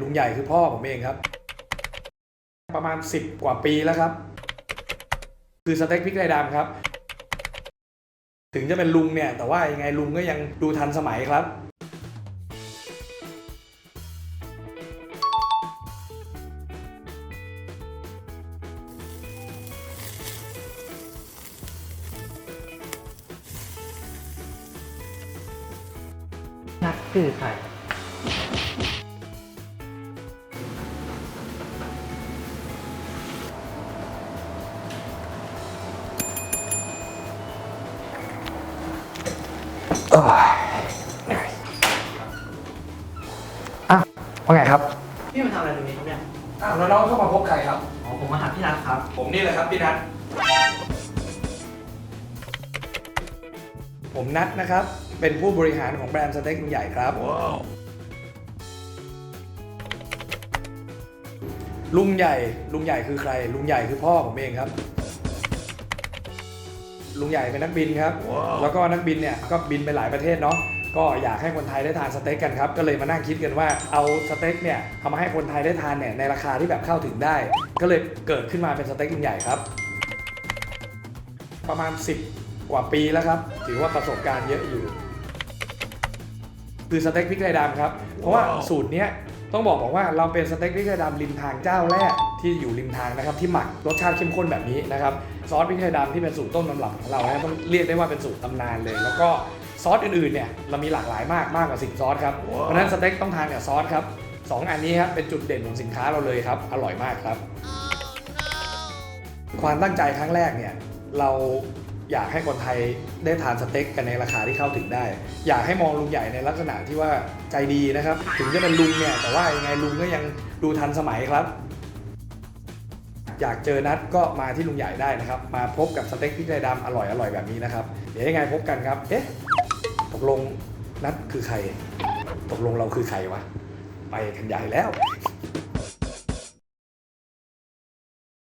ลุงใหญ่คือพ่อผมเองครับ ประมาณ 10 กว่าปีแล้วครับ คือสเต็กพริกไทยดำครับ ถึงจะเป็นลุงเนี่ย แต่ว่ายังไงลุงก็ยังดูทันสมัยครับนักคือใคร อะว่าไงครับ พี่มาทำอะไรตรงนี้ครับเนี่ยอ้าวแล้วน้องเข้ามาพบใครครับ อ๋อผมมาหาพี่นัทครับ ผมนี่แหละครับพี่นัท ผมนัทนะครับ เป็นผู้บริหารของแบรนด์สเต็กลุงใหญ่ครับ ลุงใหญ่ ลุงใหญ่คือใคร ลุงใหญ่คือพ่อผมเองครับ ลุงใหญ่เป็นนักบินครับ แล้วก็นักบินเนี่ยก็บินไปหลายประเทศเนาะก็อยากให้คนไทยได้ทานสเต็กกันครับก็เลยมานั่งคิดกันว่าเอาสเต็กเนี่ยเอามาให้คนไทยได้ทานเนี่ยในราคาที่แบบเข้าถึงได้ ก็เลยเกิดขึ้นมาเป็นสเต็กลุงใหญ่ครับ ประมาณ 10 กว่าปีแล้วครับ ถือว่าประสบการณ์เยอะอยู่ คือสเต็กพริกไทยดำครับ เพราะว่าสูตรเนี้ย ต้องบอกบอกว่าเราเป็นสเต็กพริกไทยดำริมทางเจ้าแรกที่อยู่ริมทางนะครับที่หมักรสชาติเข้มข้นแบบนี้นะครับซอสพริกไทยดำที่เป็นสูตรต้นตำรับของเรานะต้องเรียกได้ว่าเป็นสูตรตำนานเลย แล้วก็ซอสอื่นๆเนี่ยเรามีหลากหลายมากมากกว่าสิบซอสครับเพราะฉะนั้นสเต็กต้องทานกับซอสครับสองอันนี้ครับเป็นจุดเด่นของสินค้าเราเลยครับอร่อยมากครับ ความตั้งใจครั้งแรกเนี่ยเรา อยากให้คนไทยได้ทานสเต็กกันในราคาที่เข้าถึงได้ อยากให้มองลุงใหญ่ในลักษณะที่ว่าใจดีนะครับ ถึงจะเป็นลุงเนี่ยแต่ว่ายังไงลุงก็ยังดูทันสมัยครับ อยากเจอนัดก็มาที่ลุงใหญ่ได้นะครับ มาพบกับสเต็กพริกไทยดำอร่อยอร่อยแบบนี้นะครับ เดี๋ยวยังไงพบกันครับ เอ๊ะตกลงนัดคือใคร ตกลงเราคือใครวะ ไปกันใหญ่แล้ว